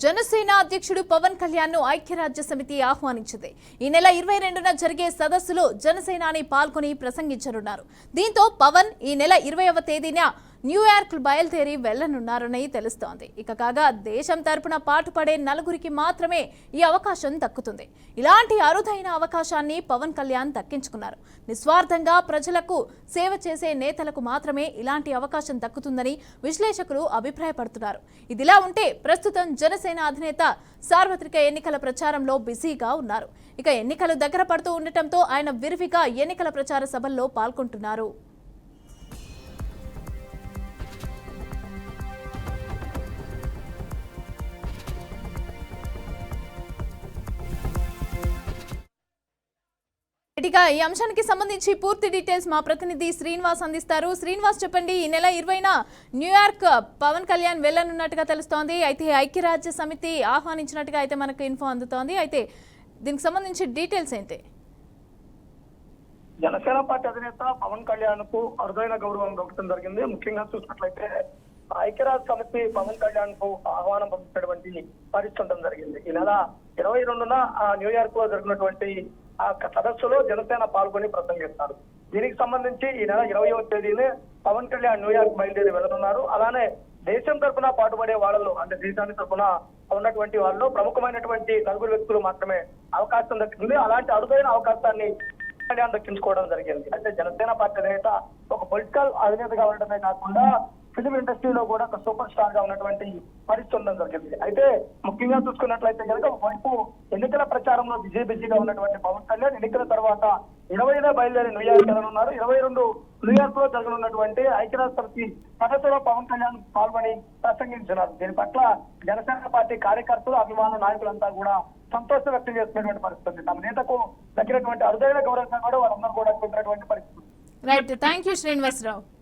జనసేన అధ్యక్షుడు పవన్ కళ్యాణ్ను ఐక్యరాజ్య సమితి ఆహ్వానించింది. ఈ నెల ఇరవై రెండున జరిగే సదస్సులో జనసేనాని పాల్గొని ప్రసంగించనున్నారు. దీంతో పవన్ ఈ నెల ఇరవైవ తేదీన న్యూయార్క్ బయలుదేరి వెళ్ళనున్నారని తెలుస్తోంది. ఇక కాగా దేశం తరపున పాటుపడే నలుగురికి మాత్రమే ఈ అవకాశం దక్కుతుంది. ఇలాంటి అరుదైన అవకాశాన్ని పవన్ కళ్యాణ్ దక్కించుకున్నారు. నిస్వార్థంగా ప్రజలకు సేవ చేసే నేతలకు మాత్రమే ఇలాంటి అవకాశం దక్కుతుందని విశ్లేషకులు అభిప్రాయపడుతున్నారు. ఇదిలా ఉంటే ప్రస్తుతం జనసేన అధినేత సార్వత్రిక ఎన్నికల ప్రచారంలో బిజీగా ఉన్నారు. ఇక ఎన్నికలు దగ్గర పడుతూ ఉండటంతో ఆయన విరివిగా ఎన్నికల ప్రచార సభల్లో పాల్గొంటున్నారు. ఇక ఈ అంశానికి సంబంధించి పూర్తి డీటెయిల్స్ మా ప్రతినిధి శ్రీనివాస్ అందిస్తారు. శ్రీనివాస్ చెప్పండి ఈ నెల ఇరవైన న్యూయార్క్ పవన్ కళ్యాణ్ వెళ్ళనున్నట్టుగా తెలుస్తోంది. అయితే ఐక్యరాజ్య సమితి ఆహ్వానించినట్టుగా అయితే మనకు ఇన్ఫో అందుతోంది. అయితే దీనికి సంబంధించి డీటెయిల్స్ ఏంటి? జనసేన పార్టీ అధినేత పవన్ కళ్యాణ్కు అరుదైన గౌరవం దొరకడం జరిగింది. ముఖ్యంగా చూసినట్లయితే ఐక్యరాజ్య సమితి పవన్ కళ్యాణ్కు ఆహ్వానం పంపించినటువంటి పరిస్థితి జరిగింది. ఈ నెల ఇరవై రెండున న్యూయార్క్లో జరిగినటువంటి ఆ సదస్సులో జనసేన పాల్గొని ప్రసంగిస్తారు దీనికి సంబంధించి ఈ నెల ఇరవయో తేదీనే పవన్ కళ్యాణ్ న్యూయార్క్ బయలుదేరి వెళ్తున్నారు అలానే దేశం తరపున పాటుపడే వాళ్ళలో అంటే దేశాన్ని తరపున ఉన్నటువంటి వాళ్ళు ప్రముఖమైనటువంటి నలుగురు వ్యక్తులు మాత్రమే అవకాశం దక్కింది. అలాంటి అరుదైన అవకాశాన్ని కళ్యాణ్ దక్కించుకోవడం జరిగింది. అంటే జనసేన పార్టీ అధినేత ఒక పొలిటికల్ అధినేతగా ఉండటమే కాకుండా ఫిలిం ఇండస్ట్రీలో కూడా ఒక సూపర్ స్టార్గా ఉన్నటువంటి పరిస్థితి ఉండడం జరిగింది. అయితే ముఖ్యంగా చూసుకున్నట్లయితే కనుక ఒకవైపు ఎన్నికల ప్రచారంలో బిజీ బిజీగా ఉన్నటువంటి పవన్ కళ్యాణ్ ఎన్నికల తర్వాత ఇరవైనే బయలుదేరి న్యూయార్క్ వెళ్ళనున్నారు. ఇరవై రెండు న్యూయార్క్లో జరగనున్నటువంటి ఐక్యరాజ్య సమితి సదస్సులో పవన్ కళ్యాణ్ పాల్గొని ప్రసంగించినారు. దీని పట్ల జనసేన పార్టీ కార్యకర్తలు అభిమాన నాయకులంతా కూడా సంతోషం వ్యక్తం చేస్తున్నటువంటి పరిస్థితి తమ నేతకు దక్కినటువంటి అరుదైన గౌరవంగా కూడా వాళ్ళందరూ కూడా పొందినటువంటి పరిస్థితి రైట్ థ్యాంక్ యూ శ్రీనివాసరావు